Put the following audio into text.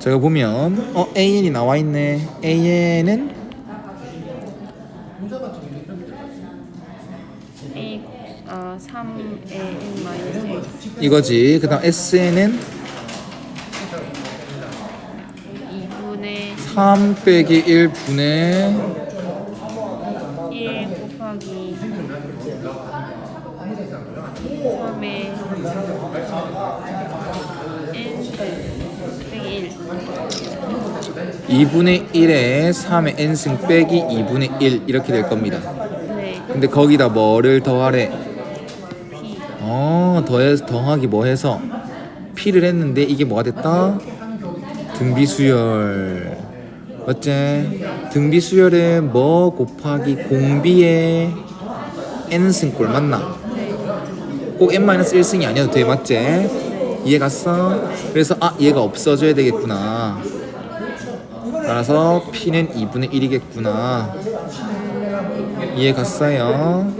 제가 보면 어 AN이 나와 있네. AN은 A 어 3에 N 마이너스 이거지. 그다음 SN은 2분의 3 빼기 1 분의 1 곱하기 3의 N 1 2분의 1에 3의 n승 빼기 2분의 1 이렇게 될 겁니다. 네, 근데 거기다 뭐를 더하래? 어, 더해서 더하기 뭐 해서 P를 했는데 이게 뭐가 됐다? 등비수열. 맞지? 등비수열은 뭐 곱하기 공비의 n승꼴 맞나? 꼭 n-1승이 아니어도 돼 맞지? 이해 갔어? 그래서 아 얘가 없어져야 되겠구나. 따라서 P는 2분의 1이겠구나. 이해 갔어요?